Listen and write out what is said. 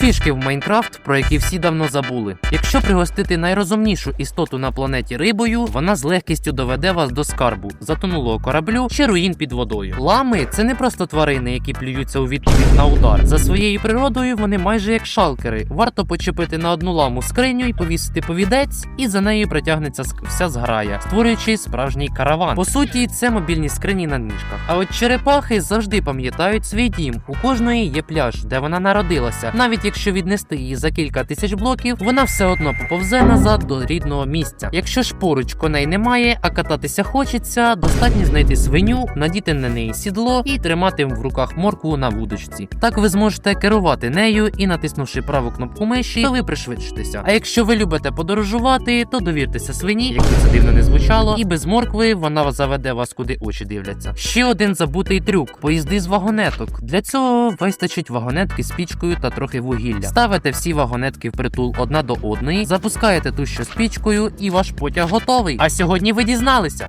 Фішки в Майнкрафт, про які всі давно забули. Якщо пригостити найрозумнішу істоту на планеті рибою, вона з легкістю доведе вас до скарбу, затонулого кораблю чи руїн під водою. Лами це не просто тварини, які плюються у відповідь на удар. За своєю природою вони майже як шалкери. Варто почепити на одну ламу скриню і повісити повідець, і за нею притягнеться вся зграя, створюючи справжній караван. По суті, це мобільні скрині на ніжках. А от черепахи завжди пам'ятають свій дім. У кожної є пляж, де вона народилася. Навіть якщо віднести її за кілька тисяч блоків, вона все одно поповзе назад до рідного місця. Якщо ж поруч коней немає, а кататися хочеться, достатньо знайти свиню, надіти на неї сідло і тримати в руках моркву на вудочці. Так ви зможете керувати нею і натиснувши праву кнопку миші, то ви пришвидшитеся. А якщо ви любите подорожувати, то довіртеся свині, як це дивно не звучало, і без моркви вона заведе вас куди очі дивляться. Ще один забутий трюк: поїзди з вагонеток. Для цього вистачить вагонетки з пічкою та трохи вугілля. Ставите всі вагонетки в притул одна до одної, запускаєте ту, що з пічкою, і ваш потяг готовий. А сьогодні ви дізналися.